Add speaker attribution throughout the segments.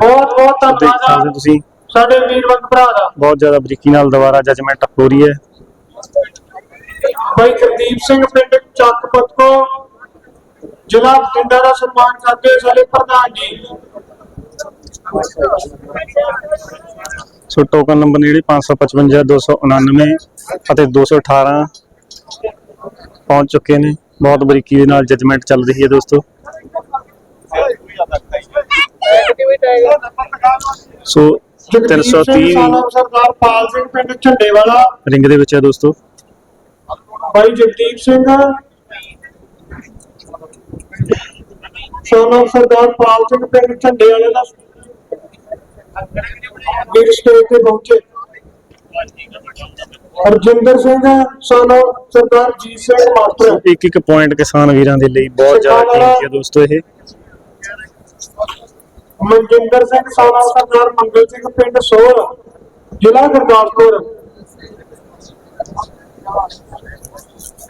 Speaker 1: ਬਹੁਤ ਬਹੁਤ
Speaker 2: ਦੇਖ
Speaker 1: ਧੰਨਵਾਦ
Speaker 2: ਸਕਦੇ ਹੋ
Speaker 1: ਆ
Speaker 2: ਤੁਸੀਂ।
Speaker 1: ਸਾਡੇ ਵੀਰਵੰਤ ਭਰਾ ਦਾ।
Speaker 2: ਬਹੁਤ ਜ਼ਿਆਦਾ ਬਰੀਕੀ ਨਾਲ ਦੁਬਾਰਾ ਜਜਮੈਂਟ ਹੋ ਰਹੀ ਹੈ।
Speaker 1: ਭਾਈ ਗੁਰਦੀਪ ਸਿੰਘ ਪਿੰਡ ਚੱਕਪਤ ਕੋ ਜ਼ਿਲ੍ਹਾ ਬਠਿੰਡਾ ਦਾ ਸਨਮਾਨ ਕਰਦੇ ਸਾਡੇ ਪ੍ਰਧਾਨ ਜੀ।
Speaker 2: ਸੋ ਟੋਕਨ ਨੰਬਰ ਨੇ ਜਿਹੜੀ 555 299 ਅਤੇ 218 ਪਹੁੰਚ ਚੁੱਕੇ ਨੇ। ਬਹੁਤ ਬਰੀਕੀ ਦੇ ਨਾਲ ਜਜਮੈਂਟ ਚੱਲ ਰਹੀ ਹੈ ਦੋਸਤੋ। ਸੋ
Speaker 1: ਜਗਦੀਪ ਸਿੰਘ
Speaker 2: 330
Speaker 1: ਸਾਲਾ ਸਰਦਾਰ ਪਾਲ ਸਿੰਘ ਪਿੰਡ ਝੰਡੇਵਾਲਾ
Speaker 2: ਰਿੰਗ ਦੇ ਵਿੱਚ ਹੈ ਦੋਸਤੋ।
Speaker 1: ਭਾਈ ਜਗਦੀਪ ਸਿੰਘ। ਸਾਲਾ ਸਰਦਾਰ ਪਾਲ ਸਿੰਘ ਪਿੰਡ ਝੰਡੇਵਾਲੇ ਦਾ ਵੀਰ ਸਟੇਜ ਤੇ ਪਹੁੰਚੇ। ਹਰਜਿੰਦਰ ਸਿੰਘ ਸਾਲਾ ਸਰਦਾਰ ਜੀਤ ਸਿੰਘ ਮਾਸਟਰ।
Speaker 2: ਇੱਕ ਇੱਕ ਪੁਆਇੰਟ ਕਿਸਾਨ ਵੀਰਾਂ ਦੇ ਲਈ ਬਹੁਤ ਜ਼ਿਆਦਾ ਕੀਮਤੀ ਹੈ ਦੋਸਤੋ ਇਹ।
Speaker 1: ਮਨਜਿੰਦਰ ਸਿੰਘ ਸਾਲਾ ਸਰਦਾਰ ਮੰਗਲ ਸਿੰਘ ਪਿੰਡ ਸੋਹਰ ਜ਼ਿਲ੍ਹਾ ਗੁਰਦਾਸਪੁਰ।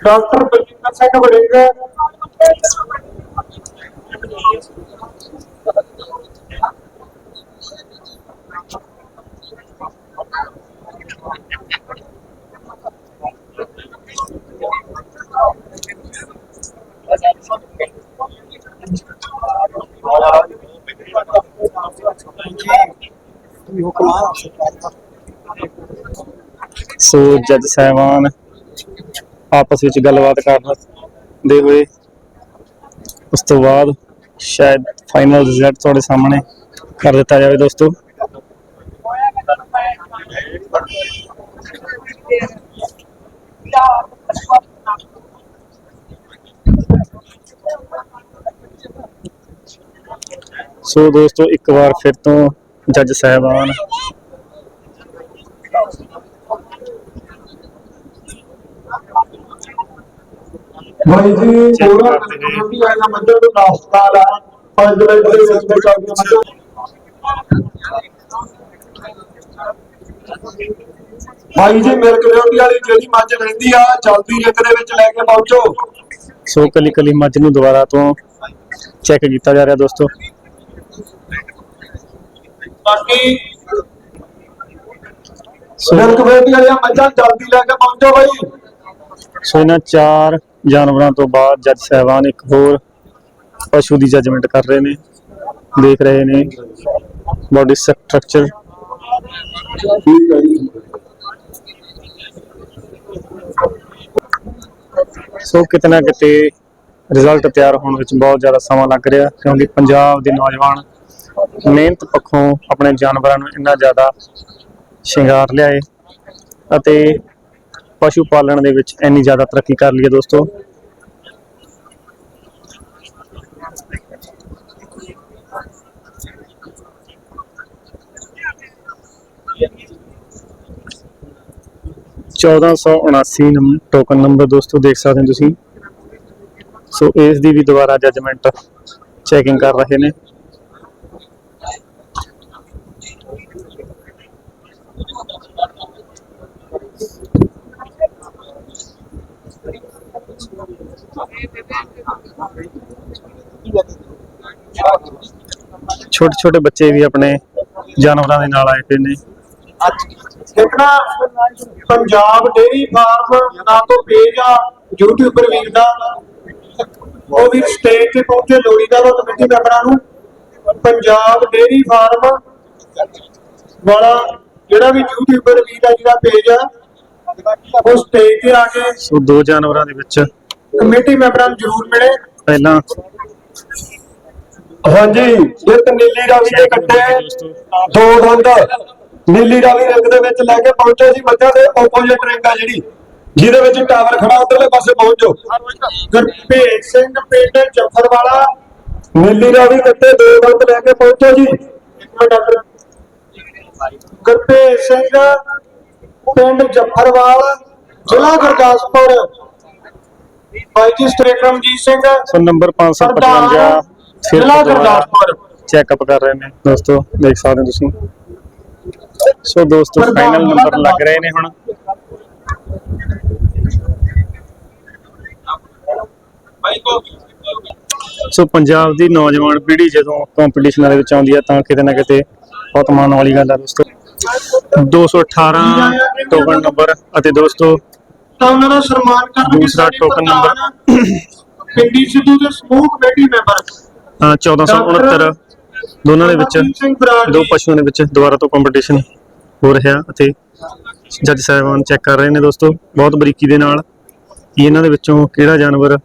Speaker 1: ਡਾਕਟਰ ਬਲਜਿੰਦਰ ਸਿੰਘ ਵੜਿੰਗ
Speaker 2: ਸੋ ਜੱਜ ਸਾਹਿਬਾਨ, ਆਪਸ ਵਿੱਚ ਗੱਲਬਾਤ ਕਰਨ ਹੋਏ। ਉਸ ਤੋਂ ਬਾਅਦ ਸ਼ਾਇਦ ਫਾਈਨਲ ਰਿਜ਼ਲਟ ਤੁਹਾਡੇ ਸਾਹਮਣੇ ਕਰ ਦਿੱਤਾ ਜਾਵੇ ਦੋਸਤੋ। ਸੋ ਦੋਸਤੋ, ਇੱਕ ਵਾਰ ਫਿਰ ਤੋਂ ਜੱਜ ਸਾਹਿਬਾਨ
Speaker 1: ਭਾਈ ਜੀ ਪੂਰਾ
Speaker 2: ਨੇ।
Speaker 1: ਕਮੇਟੀ ਆਇਆ ਮੰਦਰ ਨੂੰ ਹਸਪਤਾਲ ਆ ਪੰਜ ਮਿੰਟ ਦੇ ਵਿੱਚ ਵਿੱਚ ਆ ਗਿਆ ਮੰਦਰ ਭਾਈ ਜੀ ਮਿਲਕ ਰੋਟੀ ਵਾਲੀ ਜਿਹੜੀ ਮੱਝ ਰਹਿੰਦੀ ਆ ਜਲਦੀ ਰਿੰਗ ਦੇ ਵਿੱਚ ਲੈ ਕੇ ਪਹੁੰਚੋ।
Speaker 2: ਸੋ ਕਲੀ ਕਲੀ ਮੱਝ ਨੂੰ ਦੁਬਾਰਾ ਤੋਂ ਚੈੱਕ ਕੀਤਾ ਜਾ ਰਿਹਾ ਦੋਸਤੋ।
Speaker 1: ਬਾਕੀ
Speaker 2: ਸੋ
Speaker 1: ਮਿਲਕ ਰੋਟੀ ਵਾਲੀਆਂ ਮੱਝਾਂ ਜਲਦੀ ਲੈ ਕੇ ਪਹੁੰਚੋ ਭਾਈ
Speaker 2: ਸੋ ਇਹਨਾਂ ਚਾਰ ਜਾਨਵਰਾਂ ਤੋਂ ਬਾਅਦ ਜੱਜ ਸਾਹਿਬਾਨ ਇੱਕ ਹੋਰ ਪਸ਼ੂ ਦੀ ਜਜਮੈਂਟ ਕਰ ਰਹੇ ਨੇ, ਦੇਖ ਰਹੇ ਨੇ। ਬਾਡੀ ਸਟਰਕਚਰ ਸੋ ਕਿਤੇ ਨਾ ਕਿਤੇ ਰਿਜ਼ਲਟ ਤਿਆਰ ਹੋਣ ਵਿੱਚ ਬਹੁਤ ਜ਼ਿਆਦਾ ਸਮਾਂ ਲੱਗ ਰਿਹਾ, ਕਿਉਂਕਿ ਪੰਜਾਬ ਦੇ ਨੌਜਵਾਨ ਮਿਹਨਤ ਪੱਖੋਂ ਆਪਣੇ ਜਾਨਵਰਾਂ ਨੂੰ ਇੰਨਾ ਜ਼ਿਆਦਾ ਸ਼ਿੰਗਾਰ ਲਿਆਏ ਅਤੇ ਪਸ਼ੂ ਪਾਲਣ ਦੇ ਵਿੱਚ ਇੰਨੀ ਜ਼ਿਆਦਾ ਤਰੱਕੀ ਕਰ ਲਈ ਹੈ ਦੋਸਤੋ। ਚੌਦਾਂ ਸੌ ਉਨਾਸੀ ਨੰਬਰ ਟੋਕਨ ਨੰਬਰ ਦੋਸਤੋ ਦੇਖ ਸਕਦੇ ਹੋ ਤੁਸੀਂ। ਸੋ ਇਸ ਦੀ ਵੀ ਦੁਬਾਰਾ ਜਜਮੈਂਟ ਚੈਕਿੰਗ ਕਰ ਰਹੇ ਨੇ। ਛੋਟੇ ਛੋਟੇ ਬੱਚੇ ਵੀ ਆਪਣੇ ਜਾਨਵਰਾਂ ਦੇ ਨਾਲ ਆਏ ਹੋਏ ਨੇ।
Speaker 1: ਨਾ ਪੰਜਾਬ ਡੇਰੀ ਫਾਰਮ ਨਾ ਤੋਂ ਪੇਜ ਆ ਯੂਟਿਊਬਰ ਵੀਰ ਦਾ। ਉਹ ਵੀ ਸਟੇਜ ਤੇ ਪਹੁੰਚੇ ਲੋੜੀ ਦਾ ਵਾ ਕਮੇਟੀ ਮੈਂਬਰਾਂ ਨੂੰ। ਪੰਜਾਬ ਡੇਰੀ ਫਾਰਮ ਵਾਲਾ ਜਿਹੜਾ ਵੀ ਯੂਟਿਊਬਰ ਵੀਰ ਦਾ ਜਿਹਦਾ ਪੇਜ ਆ ਉਹ ਸਟੇਜ ਤੇ ਆ ਕੇ
Speaker 2: ਸੋ ਦੋ ਜਾਨਵਰਾਂ ਦੇ ਵਿੱਚ
Speaker 1: ਕਮੇਟੀ ਮੈਂਬਰਾਂ ਨੂੰ ਜ਼ਰੂਰ ਮਿਲੇ।
Speaker 2: ਪਹਿਲਾਂ
Speaker 1: ਹਾਂਜੀ ਇਹ ਨੀਲੀ ਰਾਵੀ ਦੇ ਕੱਟੇ, ਦੋ ਦੰਦ। ਨੀਲੀ ਰਾਵੀ ਰੰਗ ਦੇ ਵਿੱਚ ਲੈ ਕੇ ਪਹੁੰਚੇ ਸੀ ਮੱਝਾਂ ਦੇ ਆਪੋਜ਼ਿਟ ਰਿੰਗ ਆ ਜਿਹੜੀ, ਜਿਹਦੇ ਵਿੱਚ ਟਾਵਰ ਖੜਾ ਉਧਰਲੇ ਪਾਸੇ ਪਹੁੰਚੋ। ਗੁਰਭੇਜ ਸਿੰਘ ਪਿੰਡ ਜਫਰਵਾਲਾ, ਨੀਲੀ ਰਾਵੀ ਕੱਟੇ, ਦੋ ਦੰਦ ਲੈ ਕੇ ਪਹੁੰਚੋ ਜੀ। ਇੱਕ ਸਿੰਘ ਪਿੰਡ ਜਫਰਵਾਲ, ਜ਼ਿਲ੍ਹਾ ਗੁਰਦਾਸਪੁਰ। ਭਾਈ ਜੀ ਸਟ੍ਰੇਟ ਰਮਜੀਤ ਸਿੰਘ।
Speaker 2: ਨੰਬਰ 555
Speaker 1: ਜ਼ਿਲ੍ਹਾ ਗੁਰਦਾਸਪੁਰ
Speaker 2: ਚੈੱਕਅਪ ਕਰ ਰਹੇ ਨੇ। ਦੋਸਤੋ ਦੇਖ ਸਕਦੇ ਹੋ ਤੁਸੀਂ। ਸੋ ਦੋਸਤੋ ਫਾਈਨਲ ਨੰਬਰ ਲੱਗ ਰਹੇ ਨੇ ਹੁਣ। ਸੋ ਪੰਜਾਬ ਦੀ ਨੌਜਵਾਨ ਪੀੜ੍ਹੀ ਜਦੋਂ ਕੰਪੀਟੀਸ਼ਨਾਂ ਦੇ ਵਿੱਚ ਆਉਂਦੀ ਹੈ ਤਾਂ ਕਿਤੇ ਨਾ ਕਿਤੇ ਬਹੁਤ ਮਾਣ ਵਾਲੀ ਗੱਲ ਹੈ ਦੋਸਤੋ। 218 ਟੋਕਨ ਨੰਬਰ ਅਤੇ ਦੋਸਤੋ
Speaker 3: ਤਾਂ ਉਹਨਾਂ ਦਾ ਸਨਮਾਨ
Speaker 2: ਦੂਸਰਾ
Speaker 3: ਸਾਡੇ
Speaker 2: token number।
Speaker 3: ਪ੍ਰਧਾਨ ਪਿੰਡੀ ਸਿੱਧੂ ਦੇ ਸਮੂਹ ਕਮੇਟੀ ਮੈਂਬਰ
Speaker 2: 1469 ਦੋਨਾਂ ਦੇ ਵਿੱਚ ਦੋ। ਪਸ਼ੂਆਂ ਦੇ ਵਿੱਚ ਦੁਬਾਰਾ ਤੋਂ ਕੰਪੀਟੀਸ਼ਨ ਹੋ ਰਿਹਾ ਅਤੇ ਜੱਜ ਸਾਹਿਬਾਨ ਚੈੱਕ ਕਰ ਰਹੇ ਨੇ ਦੋਸਤੋ ਬਹੁਤ ਬਰੀਕੀ ਦੇ ਨਾਲ। ਕਿ ਇਹਨਾਂ ਦੇ ਵਿੱਚੋਂ ਕਿਹੜਾ ਜਾਨਵਰ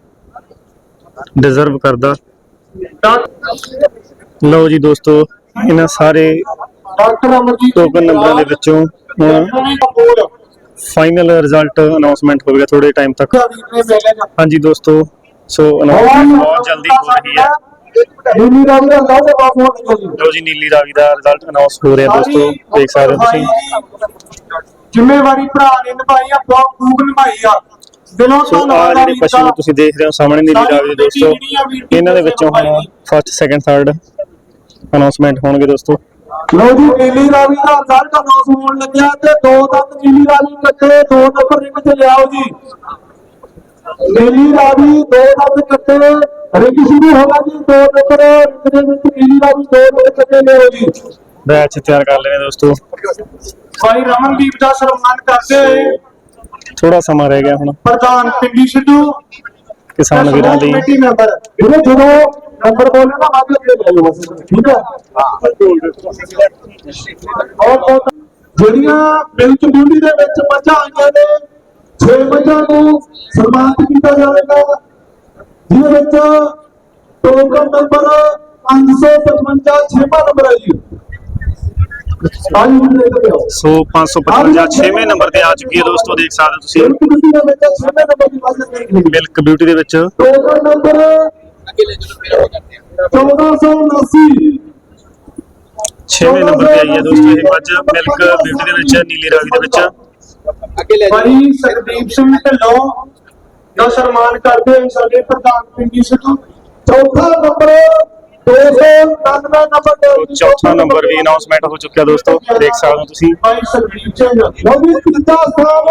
Speaker 2: ਡਿਜ਼ਰਵ ਕਰਦਾ? ਲਓ ਜੀ ਦੋਸਤੋ ਇਹਨਾਂ ਸਾਰੇ
Speaker 3: ਡਾਕਟਰ ਅਮਰਜੀਤ ਸਿੰਘ
Speaker 2: ਟੋਕਨ ਨੰਬਰਾਂ ਦੇ ਵਿੱਚੋਂ ਫਾਈਨਲ ਰਿਜ਼ਲਟ ਅਨਾਉਂਸਮੈਂਟ ਹੋਵੇਗਾ ਥੋੜੇ ਟਾਈਮ ਤੱਕ। ਹਾਂਜੀ ਦੋਸਤੋ ਸੋ ਅਨਾਉਂਸਮੈਂਟ ਬਹੁਤ ਜਲਦੀ ਹੋ ਰਹੀ ਹੈ।
Speaker 3: ਨੀਲੀ ਰੰਗ ਦਾ ਲਾਉ ਬਾਪ ਹੋਣ ਲੱਗੀ
Speaker 2: ਲਓ ਜੀ ਨੀਲੀ ਰਾਵੀ ਦਾ ਰਿਜ਼ਲਟ ਅਨਾਉਂਸ ਹੋ ਰਿਹਾ ਦੋਸਤੋ ਦੇਖ ਸਕਦੇ ਹੋ ਤੁਸੀਂ।
Speaker 3: ਜ਼ਿੰਮੇਵਾਰੀ ਭਰਾ ਨੇ ਨਿਭਾਈ ਆ ਬਹੁਤ ਖੂਬ ਨਿਭਾਈ ਆ। ਦਿਲੋਂ
Speaker 2: ਸੋ ਆ ਜਿਹੜੇ ਪਸ਼ੂ ਤੁਸੀਂ ਦੇਖ ਰਹੇ ਹੋ ਸਾਹਮਣੇ ਨੀਲੀ ਰਾਵੀ ਦੇ ਦੋਸਤੋ ਇਹਨਾਂ ਦੇ ਵਿੱਚੋਂ ਹੁਣ ਫਸਟ ਸੈਕੰਡ ਥਰਡ ਅਨਾਉਂਸਮੈਂਟ ਹੋਣਗੇ ਦੋਸਤੋ।
Speaker 3: ਲੋ ਜੀ ਨੀਲੀ ਰਾਵੀ ਦਾ ਰਿਜ਼ਲਟ ਅਨਾਉਂਸ ਹੋਣ ਲੱਗਿਆ ਤੇ ਦੋ ਦੰਦ ਨੀਲੀ ਰਾਵੀ ਕੱਟੇ ਦੋ ਨੰਬਰ ਰਿੰਗ ਚ ਲਿਆਓ ਜੀ। ਨੀਲੀ ਰਾਵੀ ਦੋ ਦੰਦ ਕੱਟੇ ਰਿੰਗ ਸ਼ੁਰੂ ਹੋਗਾ ਜੀ ਦੋ ਨੰਬਰ ਰਿੰਗ ਦੇ ਵਿੱਚ ਨੀਲੀ ਰਾਵੀ ਦੋ ਦੰਦ ਕੱਟੇ ਲਿਆਓ ਜੀ।
Speaker 2: ਬੈਚ ਤਿਆਰ ਕਰ ਲੈਣੇ ਦੋਸਤੋ।
Speaker 3: ਭਾਈ ਰਮਨਦੀਪ ਦਾ ਸਨਮਾਨ ਕਰਦੇ ਹੋਏ
Speaker 2: ਥੋੜਾ ਸਮਾਂ ਰਹਿ ਗਿਆ ਹੁਣ।
Speaker 3: ਪ੍ਰਧਾਨ ਪਿੰਡੀ ਸਿੱਧੂ
Speaker 2: ਕਿਸਾਨ ਵੀਰਾਂ ਦੀ।
Speaker 3: Committee member. ਵੀਰੇ ਜਦੋਂ ਨੰਬਰ ਬੋਲੇ ਨਾ ਬਾਅਦ ਵਿੱਚ ਲੈ ਲਿਓ ਬਸ ਠੀਕ ਹੈ? ਬਹੁਤ ਬਹੁਤ। ਜਿਹੜੀਆਂ ਮਿਲਕ ਬਿਊਟੀ ਦੇ ਵਿੱਚ ਮੱਝਾਂ ਆਈਆਂ ਨੇ 6 ਮੱਝਾਂ ਨੂੰ ਸਨਮਾਨਿਤ ਕੀਤਾ ਜਾਵੇਗਾ। ਜਿਹਦੇ ਵਿੱਚ ਟੋਕਨ ਨੰਬਰ 555 ਛੇਵਾਂ ਨੰਬਰ ਹੈ। ਜੀ
Speaker 2: ਸੋ 555 ਛੇਵੇਂ ਨੰਬਰ ਤੇ ਆ ਚੁੱਕੀ ਹੈ ਦੋਸਤੋ ਦੇਖ ਸਕਦੇ ਤੁਸੀਂ।
Speaker 3: ਮਿਲਕ ਬਿਊਟੀ ਦੇ ਵਿੱਚ। ਟੋਕਨ ਨੰਬਰ 1479
Speaker 2: ਛੇਵੇਂ ਨੰਬਰ ਤੇ ਆਈ ਹੈ ਦੋਸਤੋ ਇਹ ਮੱਝ ਮਿਲਕ ਬਿਊਟੀ ਦੇ ਵਿੱਚ ਨੀਲੀ ਰਾਵੀ ਦੇ ਵਿੱਚ।
Speaker 3: ਭਾਈ ਸਰਦੀਪ ਸਿੰਘ ਢਿੱਲੋਂ ਦਾ ਸਨਮਾਨ ਕਰਦੇ ਹੋਏ ਸਾਡੇ ਪ੍ਰਧਾਨ ਪਿੰਡੀ ਸਿੱਧੂ ਚੌਥਾ ਨੰਬਰ 299 ਨੰਬਰ ਤੇ
Speaker 2: ਚੌਥਾ ਨੰਬਰ ਵੀ ਅਨਾਉਂਸਮੈਂਟ ਹੋ ਚੁੱਕਿਆ ਦੋਸਤੋ ਦੇਖ ਸਕਦੇ ਹੋ ਤੁਸੀਂ।
Speaker 3: ਭਾਈ ਸਰਦੀਪ ਸਿੰਘ ਨੌਵੀਂ ਤੀਜਾ ਸਥਾਨ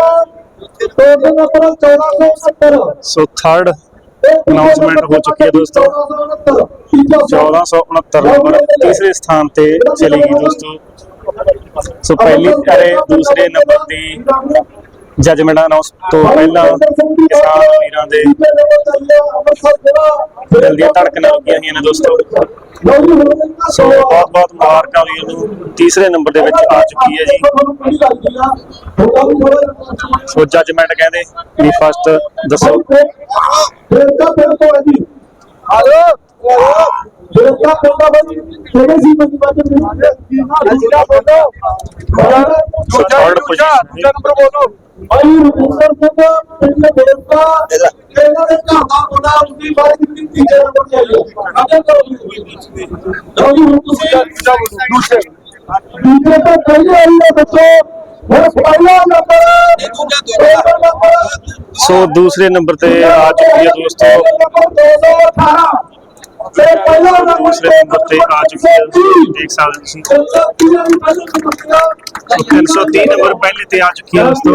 Speaker 3: total number 1469
Speaker 2: so third Announcement ਹੋ ਚੁੱਕੀ ਹੈ ਦੋਸਤੋ। 1469 ਨੰਬਰ ਤੀਸਰੇ ਸਥਾਨ ਤੇ ਚਲੀ ਗਈ ਦੋਸਤੋ। ਸੋ ਪਹਿਲੀ ਅਰੇ ਦੂਸਰੇ ਨੰਬਰ ਦੀ ਜਜਮੈਂਟ ਅਨਾਉਂਸ ਤੋਂ ਪਹਿਲਾਂ ਕਿਸਾਨ ਵੀਰਾਂ ਦੇ ਦਿਲ ਦੀਆਂ ਧੜਕਣਾਂ ਰੁਕੀਆਂ ਹੋਈਆਂ ਨੇ ਦੋਸਤੋ। ਸੋ ਬਹੁਤ ਬਹੁਤ ਮੁਬਾਰਕਾਂ ਵੀ ਉਹਨੂੰ ਤੀਸਰੇ ਨੰਬਰ ਦੇ ਵਿੱਚ ਆ ਚੁੱਕੀ ਹੈ ਜੀ। ਸੋ ਜਜਮੈਂਟ ਕਹਿੰਦੇ ਵੀ ਫਸਟ ਦੱਸੋ।
Speaker 3: ਬੇਟਾ ਬੇਟਾ ਹੈ ਜੀ ਆਲੋ ਬੇਟਾ ਬੇਟਾ ਬਾਈ ਕਿਹੜੇ ਸੀ ਬੰਦੀ ਬਾਤ ਜਿਹੜਾ
Speaker 2: position
Speaker 3: ਦੂਜਾ ਨੰਬਰ ਬੋਲੋ ਭਾਈ ਰੁਪਿੰਦਰ ਸਿੰਘ ਪਿੰਡ ਬੇਟਾ ਇਹਨਾਂ ਦੇ ਘਰ ਦਾ ਮੁੰਡਾ ਉਸਦੀ ਬਾਤ ਕਿੰਨੀ ਤੀਜੇ ਨੰਬਰ ਤੇ ਆਈ ਅਗਰ ਕਰੋ ਲਓ ਜੀ ਹੁਣ ਤੁਸੀਂ ਦੂਜਾ ਬੋਲੋ ਦੂਸਰੇ ਦੂਜੇ ਤੋਂ ਪਹਿਲੇ ਆਈ ਹੈ ਬੱਚੋ ਹੁਣ ਪਹਿਲਾ ਨੰਬਰ ਦੂਜਾ ਨੰਬਰ
Speaker 2: ਸੋ ਦੂਸਰੇ ਨੰਬਰ ਤੇ ਆ ਚੁੱਕੀ ਹੈ ਦੋਸਤੋ ਦੂਸਰੇ ਨੰਬਰ ਤੇ ਆ ਚੁੱਕੀ ਹੈ ਦੇਖ ਸਕਦੇ ਹੋ ਤੁਸੀਂ ਸੋ 330 ਨੰਬਰ ਪਹਿਲੇ ਤੇ ਆ ਚੁੱਕੀ ਹੈ ਦੋਸਤੋ।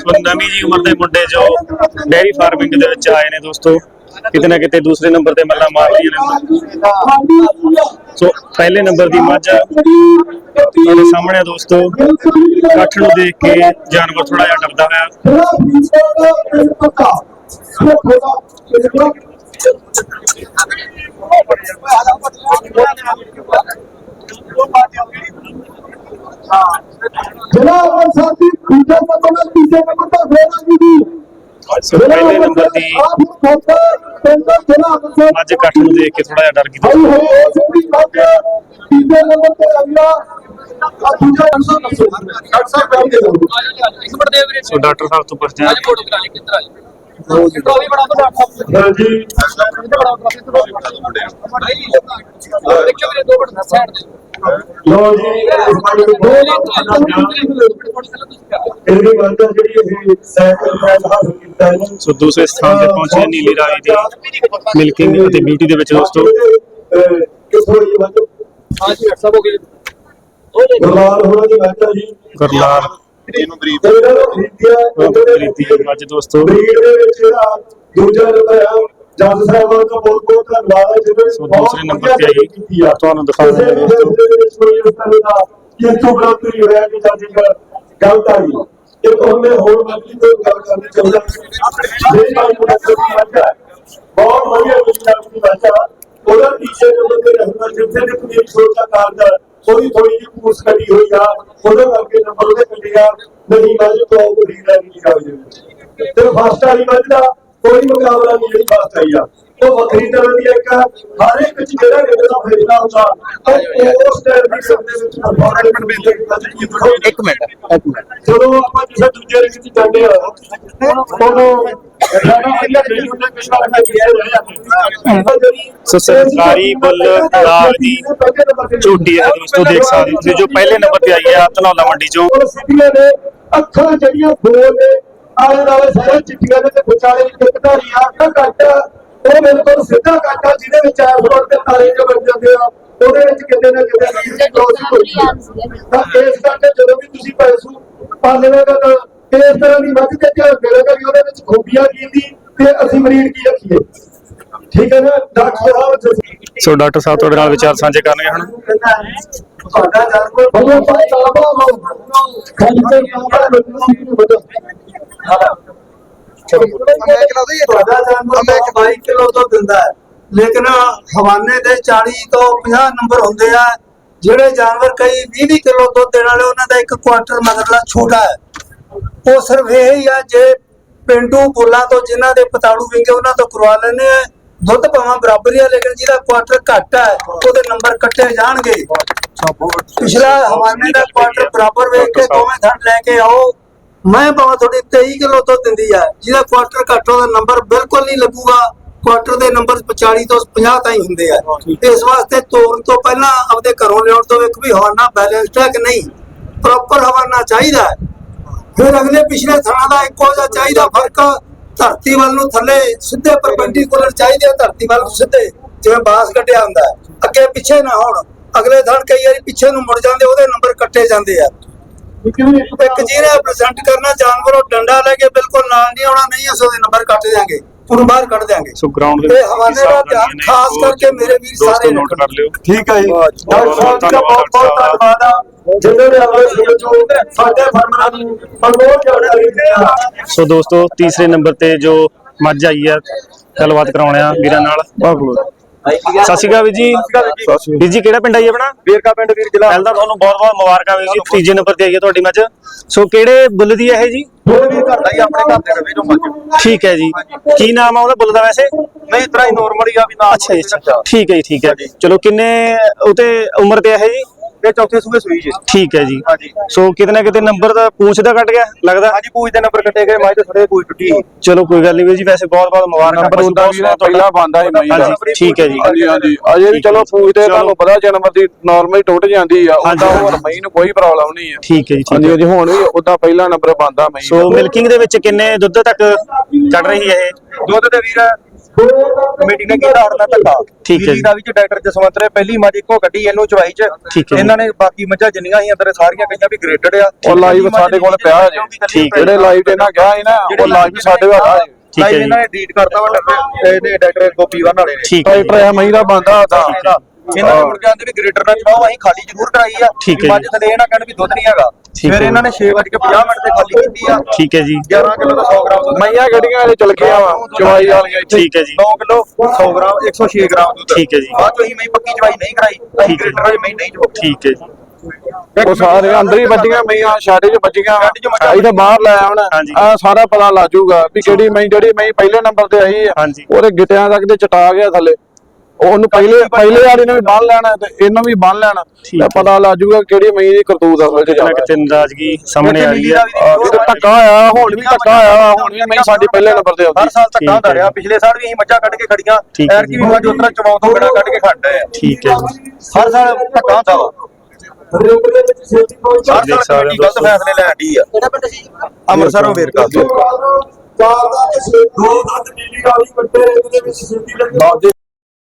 Speaker 2: ਸੋ ਨਵੀਂ ਜੀ ਉਮਰ ਦੇ ਮੁੰਡੇ ਜੋ ਡੈਰੀ ਫਾਰਮਿੰਗ ਦੇ ਵਿੱਚ ਆਏ ਨੇ ਦੋਸਤੋ। ਕਿਤੇ ਨਾ ਕਿਤੇ ਦੂਸਰੇ ਨੰਬਰ ਤੇ ਮੱਲਾ ਮਾਰਦੀਆਂ ਨੇ ਸੋ ਪਹਿਲੇ ਨੰਬਰ ਦੀ ਮੱਝ ਤੁਹਾਡੇ ਸਾਹਮਣੇ ਦੋਸਤੋ ਕੱਠ ਨੂੰ ਦੇਖ ਕੇ ਜਾਨਵਰ ਥੋੜਾ ਜਿਹਾ ਡਰਦਾ ਹੋਇਆ।
Speaker 3: ਜਨਾਬ ਸਾਥੀ ਦੂਜੇ ਨੰਬਰ ਨਾਲ ਫੇਰ ਆ ਜੀ
Speaker 2: ਸੋ ਪਹਿਲੇ ਨੰਬਰ ਦੀ। ਮੱਝ ਕੱਠ ਨੂੰ ਦੇਖ ਕੇ ਥੋੜਾ ਜਿਹਾ ਡਰ ਗਈ
Speaker 3: ਭਾਈ ਹੋਏ ਸਿੱਧੀ ਮੱਝ ਤੀਜੇ ਨੰਬਰ ਤੇ ਆਇਆ ਆ ਦੂਜਾ ਨੰਬਰ ਦੱਸੋ। ਡਾਕਟਰ ਸਾਹਿਬ ਬੈਠ ਕੇ ਦੱਸੋ
Speaker 2: ਸੋ ਡਾਕਟਰ ਸਾਹਿਬ ਤੋਂ ਪੁੱਛਦੇ ਹਾਂ।
Speaker 3: ਹਾਂਜੀ। ਲੋ ਜੀ ਦੋ ਫਿਰ ਵੀ ਵਰਕਰ ਜਿਹੜੀ ਇਹ ਸਾਈਕਲ ਮੈਚ ਹਾਸਲ ਕੀਤਾ ਹੈ
Speaker 2: ਸੋ ਦੂਸਰੇ ਸਥਾਨ ਤੇ ਪਹੁੰਚੇ ਨੀਲੀ ਰਾਈ ਦੀ ਮਿਲਕਿੰਗ ਅਤੇ ਬਿਊਟੀ ਦੇ ਵਿੱਚ ਦੋਸਤੋ।
Speaker 3: ਕਿਸ ਹੋ ਜੀ
Speaker 4: ਵਾਜੋ ਹਾਂ ਜੀ ਸਭ ਹੋ ਗਏ
Speaker 3: ਗੁਰਲਾਲ। ਹੋਣਾ ਦੀ ਵਾਜਾ ਜੀ
Speaker 2: ਗੁਰਲਾਲ।
Speaker 4: ਇਹਨੂੰ ਗਰੀਬ
Speaker 3: ਖਰੀਦਿਆ
Speaker 2: ਅੱਜ ਦੋਸਤੋ।
Speaker 3: ਬਰੀਡ ਦੇ ਵਿੱਚ ਜਿਹੜਾ ਦੂਜਾ ਨੰਬਰ ਆ ਜੱਜ ਸਾਹਿਬਾਨ ਦਾ ਬਹੁਤ ਬਹੁਤ ਧੰਨਵਾਦ ਹੈ ਜਿਹਨੇ
Speaker 2: ਸੋ ਦੂਸਰੇ ਨੰਬਰ ਤੇ ਆਈ।
Speaker 3: ਕੀਤੀ ਆ।
Speaker 2: ਤੁਹਾਨੂੰ ਦਿਖਾ ਦਿੰਦੇ ਹਾਂ।
Speaker 3: ਵਿੱਚ ਇਸ ਤਰ੍ਹਾਂ ਦਾ ਕਿੰਤੂ ਪ੍ਰੰਤੂ ਹੋਇਆ ਕਿ ਜੱਜ ਗਲਤ ਆ ਗਈ। ਇਹ ਉਹਨੇ ਹੋਰ ਮੱਕੀ ਤੋਂ ਗੱਲ ਕਰਨੀ ਚਾਹੁੰਦਾ ਜਿਹੜੀ ਭਾਈ ਮੁੰਡਾ ਦੀ ਹੈ ਬਹੁਤ ਵਧੀਆ ਗੁਜਰਾਤ ਦੀ ਆ। ਉਹਦਾ ਪਿੱਛੇ ਜਦੋਂ ਤੇ ਰਹਿਣਾ ਜਿੱਥੇ ਦੇ ਕੋਈ ਛੋਟਾ ਕਾਰਜ ਉਹਦੀ ਥੋੜੀ ਜਿਹੀ ਪੂਸ ਕੱਢੀ ਹੋਈ ਆ। ਉਹਦੇ ਕਰਕੇ ਨੰਬਰ ਉਹਦੇ ਕੱਢਿਆ ਨਹੀਂ ਮੱਝ ਤੋਂ ਉਹ ਖਰੀਦ ਨਹੀਂ ਕਾਗਜ਼ ਦੇ ਵਿੱਚ ਤੇ ਫਸਟ ਵਾਲੀ ਮੱਝ ਦਾ ਕੋਈ ਮੁਕਾਬਲਾ ਨਹੀਂ ਜਿਹੜੀ ਫਸਟ ਆਈ ਆ। ਉਹ ਵੱਖਰੀ ਤਰ੍ਹਾਂ ਦੀ ਇੱਕ ਹਰ ਇੱਕ ਚ ਜਿਹੜਾ ਰੇਟ ਦਾ ਫੈਸਲਾ ਹੁੰਦਾ ਉਹ ਉਸ ਟਾਈਮ ਦੀ ਸਭ ਵਿੱਚ ਪਰਫਾਰਮੈਂਸ ਵਿੱਚ
Speaker 4: ਇੱਕ ਮਿੰਟ ਇੱਕ ਮਿੰਟ
Speaker 3: ਜਦੋਂ ਆਪਾਂ ਕਿਸੇ ਦੂਜੇ ਰਿੰਗ 'ਚ ਜਾਂਦੇ ਆ ਕਿਸ਼ਾ
Speaker 2: ਸੋ ਸਰਕਾਰੀ ਬੁੱਲ ਨਾਲ ਦੀ ਝੋਟੀ ਹੈ ਦੋਸਤੋ ਦੇਖ ਸਕਦੇ ਜੋ ਪਹਿਲੇ ਨੰਬਰ ਤੇ ਆਈ ਹੈ ਧਨੌਲਾ ਮੰਡੀ
Speaker 3: ਨੇ ਅੱਖਾਂ ਜਿਹੜੀਆਂ ਗੋਲ ਨੇ ਆਲੇ ਦੁਆਲੇ ਸਾਰੇ ਚਿੱਟੀਆਂ ਨੇ ਤੇ ਵਿਚਾਲੇ ਇੱਕ ਧਾਰੀ ਆ ਅੱਖਾਂ ਕੱਟ ਉਹ ਬਿਲਕੁਲ ਸਿੱਧਾ ਕੱਟਾ ਜਿਹਦੇ ਵਿੱਚ ਐ ਫਲੋਰ ਤੇ ਤਾਰੇ ਜੋ ਬਣ ਜਾਂਦੇ ਆ ਉਹਦੇ ਵਿੱਚ ਕਿਤੇ ਨਾ ਕਿਤੇ ਹੋਈ। ਤਾਂ ਇਸ ਕਰਕੇ ਜਦੋਂ ਵੀ ਤੁਸੀਂ ਪੈਸੂ ਪਾਲੇਗਾ ਤਾਂ ਇਸ ਤਰ੍ਹਾਂ ਦੀ ਮੱਝ ਤੇ ਧਿਆਨ ਦੇਵੇਗਾ ਕਿ ਉਹਦੇ ਵਿੱਚ ਖੂਬੀਆਂ ਕੀ ਦੀ ਤੇ ਅਸੀਂ ਮਰੀਜ਼ ਕੀ ਰੱਖੀਏ ਠੀਕ ਹੈ ਨਾ doctor Sahib ji
Speaker 2: so doctor ਸਾਹਿਬ ਤੁਹਾਡੇ ਨਾਲ ਵਿਚਾਰ ਸਾਂਝੇ ਕਰਨਗੇ ਹੁਣ
Speaker 3: ਤੁਹਾਡਾ ਜਾਨਵਰ ਬਹੁਤ ਸਾਰਾ ਹੋ ਖਾਲੀ ਤੇ ਨਾਮ ਬਦਲ
Speaker 4: ਮੈਂ ਕਿਹਾ ਉਹਦਾ ਹੀ
Speaker 3: ਤੁਹਾਡਾ ਜਾਨਵਰ 22 ਕਿਲੋ ਤੋਂ ਦਿੰਦਾ ਹੈ। ਲੇਕਿਨ ਹਵਾਨੇ ਦੇ 40 ਤੋਂ 50 ਨੰਬਰ ਹੁੰਦੇ ਆ। ਜਿਹੜੇ ਜਾਨਵਰ ਕਈ 20 ਕਿਲੋ ਦੁੱਧ ਦੇਣ ਵਾਲੇ ਉਹਨਾਂ ਦਾ ਇੱਕ ਕੁਆਟਰ ਮਗਰਲਾ ਛੋਟਾ ਹੈ। ਉਹ ਸਿਰਫ ਇਹ ਹੀ ਆ ਜੇ ਪਿੰਡੂ ਬੁੱਲਾਂ ਤੋਂ ਜਿਨ੍ਹਾਂ ਦੇ ਪਤਾੜੂ ਵਿੰਗੇ ਉਹਨਾਂ ਤੋਂ ਕਰਵਾ ਲੈਣੇ ਆ। ਦੁੱਧ ਭਾਵੇਂ ਬਰਾਬਰ ਹੀ ਆ ਲੇਕਿਨ ਜਿਹਦਾ ਕੁਆਟਰ ਘੱਟ ਹੈ ਉਹਦੇ ਨੰਬਰ ਕੱਟੇ ਜਾਣਗੇ। ਪਿਛਲਾ ਹਵਾਨੇ ਦਾ ਕੁਆਟਰ ਬਰਾਬਰ ਵੇਖ ਕੇ ਦੋਵੇਂ ਥਣ ਲੈ ਕੇ ਆਓ। ਮੈਂ ਭਾਵੇਂ ਤੁਹਾਡੀ 23 ਕਿਲੋ ਦੁੱਧ ਦਿੰਦੀ ਆ, ਜਿਹਦਾ ਕੁਆਟਰ ਘੱਟ ਉਹਦਾ ਨੰਬਰ ਬਿਲਕੁਲ ਨਹੀਂ ਲੱਗੂਗਾ। ਕੁਆਟਰ ਦੇ ਨੰਬਰ 40 ਤੋਂ 50 ਤਾਈਂ ਹੁੰਦੇ ਆ। ਇਸ ਵਾਸਤੇ ਤੋਰਨ ਤੋਂ ਪਹਿਲਾਂ ਆਪਦੇ ਘਰੋਂ ਲਿਆਉਣ ਤੋਂ ਵੇਖ ਵੀ ਹਵਾਨਾ ਬੈਲੈਂਸਡ ਹੈ ਕਿ ਨਹੀਂ? ਪ੍ਰੋਪਰ ਹਵਾਨਾ ਚਾਹੀਦਾ ਫਿਰ ਅਗਲੇ ਪਿਛਲੇ ਥਣਾ ਦਾ ਇੱਕੋ ਜਿਹਾ ਚਾਹੀਦਾ ਫ਼ਰਕ, ਧਰਤੀ ਵੱਲ ਨੂੰ ਥੱਲੇ ਸਿੱਧੇ ਪਰਪੈਂਡੀਕੂਲਰ ਚਾਹੀਦੇ ਆ, ਧਰਤੀ ਵੱਲ ਨੂੰ ਸਿੱਧੇ, ਜਿਵੇਂ ਬਾਸ ਕੱਢਿਆ ਹੁੰਦਾ ਅੱਗੇ ਪਿੱਛੇ ਨਾ ਹੋਣ। ਅਗਲੇ ਥਣ ਕਈ ਵਾਰੀ ਪਿੱਛੇ ਨੂੰ ਮੁੜ ਜਾਂਦੇ, ਉਹਦੇ ਨੰਬਰ ਕੱਟੇ ਜਾਂਦੇ ਆ। ਇੱਕ ਜਿਹਨੇ ਪ੍ਰੈਜ਼ੈਂਟ ਕਰਨਾ ਜਾਨਵਰ ਉਹ ਡੰਡਾ ਲੈ ਕੇ ਬਿਲਕੁਲ ਨਾਲ ਨਹੀਂ ਆਉਣਾ ਨਹੀਂ ਅਸੀਂ ਉਹਦੇ ਨੰਬਰ ਕੱਟ ਦਿਆਂਗੇ ਉਹਨੂੰ ਬਾਹਰ ਕੱਢ ਦਿਆਂਗੇ।
Speaker 2: ਸੋ ਗਰਾਊਂਡ ਦੇ
Speaker 3: ਹਵਾਨੇ ਦਾ ਧਿਆਨ ਖਾਸ ਕਰਕੇ ਮੇਰੇ ਵੀਰ
Speaker 2: ਦੋਸਤੋ
Speaker 3: ਸਾਰੇ
Speaker 2: ਨੋਟ ਕਰ ਲਿਓ।
Speaker 3: ਠੀਕ ਹੈ ਜੀ।
Speaker 2: ਬਹੁਤ
Speaker 3: ਡਾਕਟਰ ਸਾਹਿਬ ਜੀ ਦਾ ਬਹੁਤ ਬਹੁਤ ਧੰਨਵਾਦ ਆ। ਜਿਨ੍ਹਾਂ ਨੇ ਆਪਣੇ ਤੋਂ ਸਾਡੇ ਫਰਮਾਨਾਂ ਨੂੰ ਅਨਮੋਲ ਜਾਣਕਾਰੀ ਦਿੱਤੀ ਆ
Speaker 2: ਸੋ ਦੋਸਤੋ ਤੀਸਰੇ ਨੰਬਰ ਤੇ ਜੋ ਮੱਝ ਆਈ ਹੈ ਗੱਲਬਾਤ ਕਰਾਉਣੇ ਆ ਵੀਰਾਂ ਨਾਲ। ਸਤਿ ਸ਼੍ਰੀ ਅਕਾਲ ਵੀਰ ਜੀ। ਵੀਰ ਜੀ ਕਿਹੜਾ ਪਿੰਡ ਆਈ ਆਪਣਾ?
Speaker 4: ਵੀਰਕਾ ਪਿੰਡ ਵੀਰ ਜ਼ਿਲ੍ਹਾ।
Speaker 2: ਪਹਿਲਾਂ ਤੁਹਾਨੂੰ ਬਹੁਤ ਬਹੁਤ ਮੁਬਾਰਕਾਂ ਵੀਰ ਜੀ। ਤੀਜੇ ਨੰਬਰ ਤੇ ਆਈ ਹੈ ਤੁਹਾਡੀ ਮੱਝ। ਸੋ ਕਿਹੜੇ ਬੁੱਲ ਦੀ ਹੈ ਇਹ ਜੀ?
Speaker 4: ਉਹ ਵੀ ਘਰ ਦਾ ਹੀ ਆਪਣੇ ਘਰ ਦੇ ਰਵੇ ਜੋ ਮੱਝ।
Speaker 2: ਠੀਕ ਹੈ ਜੀ। ਕੀ ਨਾਮ ਆ ਉਹਦਾ ਬੁੱਲ ਦਾ ਵੈਸੇ?
Speaker 4: ਨਹੀਂ ਇਤਰਾ ਹੀ ਨਾਰਮਲ ਹੀ ਆ ਵੀ ਨਾ
Speaker 2: ਅੱਛਾ ਜੀ ਅੱਛਾ। ਠੀਕ ਹੈ ਜੀ ਠੀਕ ਹੈ। ਚਲੋ ਕਿੰਨੇ ਉਤੇ ਉਮਰ ਤੇ ਹੈ ਜੀ?
Speaker 4: ਇਹ ਚੌਥੇ ਸੂਏ ਸੂਈ ਜੀ।
Speaker 2: ਠੀਕ ਹੈ ਜੀ।
Speaker 4: ਹਾਂਜੀ।
Speaker 2: ਸੋ ਕਿਤੇ ਨਾ ਕਿਤੇ ਨੰਬਰ ਤਾਂ ਪੂਛ ਦਾ ਕੱਟ ਗਿਆ? ਲੱਗਦਾ?
Speaker 4: ਹਾਂਜੀ ਪੂਜ ਦੇ ਨੰਬਰ ਕੱਟੇ ਗਏ ਮੱਝ ਤੇ ਥੋੜੇ ਕੋਈ ਟੁੱਟੀ।
Speaker 2: ਚਲੋ ਕੋਈ ਗੱਲ ਨਹੀਂ ਵੀਰ ਜੀ ਵੈਸੇ ਬਹੁਤ ਬਹੁਤ ਮੁਬਾਰਕਾਂ।
Speaker 5: ਨੰਬਰ ਹੁੰਦਾ ਵੀ ਨਾ ਪਹਿਲਾਂ ਬੰਦਾ ਹੀ ਨਹੀਂ
Speaker 2: ਹਾਂਜੀ ਠੀਕ ਹੈ ਜੀ।
Speaker 5: ਹਾਂਜੀ ਹਾਂਜੀ। ਅਜੇ ਵੀ ਚਲੋ ਫੂਜ ਤੇ। ਤੁਹਾਨੂੰ ਪਤਾ ਜਨਮ ਦੀ ਨਾਰਮਲ ਟੁੱਟ ਜਾਂਦੀ ਆ ਉਹਦਾ। ਹੋਰ ਮਈ ਨੂੰ ਕੋਈ ਪ੍ਰੋਬਲਮ ਨਹੀਂ ਹੈ
Speaker 2: ਠੀਕ ਹੈ ਜੀ
Speaker 5: ਹਾਂਜੀ
Speaker 2: ਹੈ।
Speaker 5: ਹਾਂਜੀ ਹੁਣ ਵੀ ਉਹਦਾ ਪਹਿਲਾ ਨੰਬਰ ਬੰਦਾ ਮਈ
Speaker 2: ਸੋ ਮਿਲਕਿੰਗ ਦੇ ਵਿੱਚ ਕਿੰਨੇ ਦੁੱਧ ਤੱਕ ਕੱਢ ਰਹੀ ਹੈ ਇਹ?
Speaker 4: ਦੁੱਧ ਦੇ ਵੀਰ ਕਮੇਟੀ ਨੇ ਕੀਤਾ ਹੜਨਾ ਧੱਕਾ।
Speaker 2: ਠੀਕ ਹੈ ਜੀ।
Speaker 4: ਦਾ ਵਿੱਚ ਡਾਕਟਰ ਜਸਵੰਤ ਨੇ ਪਹਿਲੀ ਮੱਝ ਇੱਕੋ ਕੱਢੀ ਇਹਨੂੰ ਚਵਾਈ ਚ। ਇਹਨਾਂ ਨੇ ਬਾਕੀ ਮੱਝਾਂ ਜਿੰਨੀਆਂ ਸੀ ਅੰਦਰ ਸਾਰੀਆਂ ਕਈਆਂ ਵੀ ਗ੍ਰੇਡਡ ਆ।
Speaker 5: ਉਹ ਲਾਈਵ ਸਾਡੇ ਕੋਲ ਪਿਆ ਹੈ। ਜੀ
Speaker 2: ਠੀਕ ਹੈ।
Speaker 5: ਜਿਹੜੇ ਲਾਈਵ ਤੇ ਨਾ ਗਿਆ ਸੀ ਨਾ ਉਹ ਲਾਈਵ ਸਾਡੇ ਕੋਲ ਆ
Speaker 2: ਠੀਕ ਹੈ ਜੀ।
Speaker 4: ਇਹਨਾਂ ਨੇ ਡੀਟ ਕਰਤਾ ਵਾ ਡਾਕਟਰ। ਇਹਦੇ ਡਾਕਟਰ ਗੋਪੀ ਵਨ ਵਾਲੇ ਨੇ।
Speaker 2: ਹੈ
Speaker 5: ਮਈ ਦਾ ਬੰਦਾ ਦਾ
Speaker 4: ਇਹਨਾਂ ਨੇ ਮੁੜ ਕੇ ਆਂਦੇ ਵੀ ਗ੍ਰੇਡਰ ਨਾਲ ਚਲਾਓ ਅਸੀਂ ਖਾਲੀ ਜ਼ਰੂਰ ਕਰਾਈ ਆ। ਮੱਝ। ਥਲੇ ਇਹ ਨਾ ਕਹਿਣ ਵੀ ਦੁੱਧ ਨਹੀਂ ਹੈਗਾ। ਫਿਰ ਇਹਨਾਂ ਨੇ 6:50 ਮਿੰਟ ਤੇ ਖਾਲੀ ਕੀਤੀ ਆ।
Speaker 2: ਠੀਕ ਹੈ ਜੀ।
Speaker 4: 11 ਕਿਲੋ ਦਾ 100 ਗ੍ਰਾਮ
Speaker 5: ਮਈਆਂ ਗੱਡੀਆਂ ਇਹ ਚਲ ਗਈਆਂ ਵਾ? ਚਵਾਈ ਵਾਲੀਆਂ
Speaker 2: ਠੀਕ ਹੈ ਜੀ।
Speaker 4: 9 ਕਿਲੋ 100 ਗ੍ਰਾਮ 106 ਗ੍ਰਾਮ ਦੁੱਧ।
Speaker 2: ਠੀਕ ਹੈ ਜੀ।
Speaker 4: ਬਾਅਦ ਚੋਂ ਅਸੀਂ ਮੈਂ ਪੱਕੀ ਚਵਾਈ ਨਹੀਂ ਕਰਾਈ। ਅਸੀਂ
Speaker 2: ਠੀਕ ਹੈ।
Speaker 4: ਗ੍ਰੇਡਰ ਵਾਲੀ ਮੈਂ ਨਹੀਂ ਚਵਾਈ
Speaker 2: ਠੀਕ ਹੈ ਜੀ।
Speaker 5: ਉਹ ਸਾਰੇ ਅੰਦਰ ਹੀ ਵੱਜੀਆਂ ਮਈਆਂ ਛਾੜੇ 'ਚ ਵੱਜੀਆਂ
Speaker 4: ਵੱਜੀਆਂ।
Speaker 5: ਇਹਦੇ ਬਾਹਰ ਲੈ ਆਉਣ। ਆ ਸਾਰਾ ਪਤਾ ਲੱਗ ਜਾਊਗਾ ਵੀ ਕਿਹੜੀ ਮਈ ਜਿਹੜੀ ਮਈ ਪਹਿਲੇ ਨੰਬਰ ਤੇ ਆਈ ਆ। ਉਹਦੇ ਗਿੱਟਿਆਂ ਤੱਕ ਤੇ ਚਟਾ ਗਿਆ ਥੱਲੇ। ਉਹਨੂੰ ਪਹਿਲੇ ਪਹਿਲੇ ਵਾਲੀ ਨੇ ਵੀ ਬੰਨ ਲੈਣਾ ਤੇ ਇਹਨੂੰ ਵੀ ਬੰਨ ਲੈਣਾ। ਤੇ ਪਤਾ ਲੱਗ ਜਾਊਗਾ ਕਿਹੜੀ ਮਈ ਦੀ ਕਰਤੂਤ ਅਸਲ 'ਚ ਜ਼ਿਆਦਾ।
Speaker 2: ਕਿਤੇ ਸਾਹਮਣੇ ਆ ਰਹੀ ਹੈ।
Speaker 5: ਆ, ਕਿਤੇ ਧੱਕਾ ਆਇਆ ਹੁਣ ਵੀ ਧੱਕਾ ਆਇਆ ਹੁਣ ਵੀ ਮਈ ਸਾਡੀ ਪਹਿਲੇ ਨੰਬਰ ਤੇ
Speaker 4: ਹਰ
Speaker 5: ਆਉਂਦੀ
Speaker 4: ਸਾਲ
Speaker 2: ਠੀਕ
Speaker 4: ਧੱਕਾ ਹੁੰਦਾ। ਰਿਹਾ ਪਿਛਲੇ ਸਾਲ ਵੀ ਅਸੀਂ ਮੱਝਾਂ ਕੱਢ ਕੇ ਖੜੀਆਂ ਐਰ ਕੀ ਵੀ ਮੱਝ ਉਤਰਾ ਚਵਾਉ ਤੋਂ ਕੱਢ ਕੇ ਖੜ ਰਹੇ ਆ।
Speaker 2: ਠੀਕ ਹੈ ਜੀ।
Speaker 4: ਹਰ ਸਾਲ ਧੱਕਾ ਹੁੰਦਾ ਵਾ। ਹਰ
Speaker 2: ਦੇਖ
Speaker 4: ਸਾਲ
Speaker 2: ਸਕਦੇ ਹੋ ਦੋਸਤੋ।
Speaker 4: ਫੈਸਲੇ ਲੈਣ ਦੀ ਆ।
Speaker 3: ਕਿਹੜਾ ਪਿੰਡ ਸੀ?
Speaker 4: ਅੰਮ੍ਰਿਤਸਰੋਂ ਵੇਰਕਾ
Speaker 3: ਚਾਰ ਦਾ ਛੇ- ਦੋ ਦਾ ਨੀਲੀ ਵਾਲੀ ਕੱਟੇ ਇਹਦੇ ਵਿੱਚ ਛੇਤੀ ਲੱਗੀ।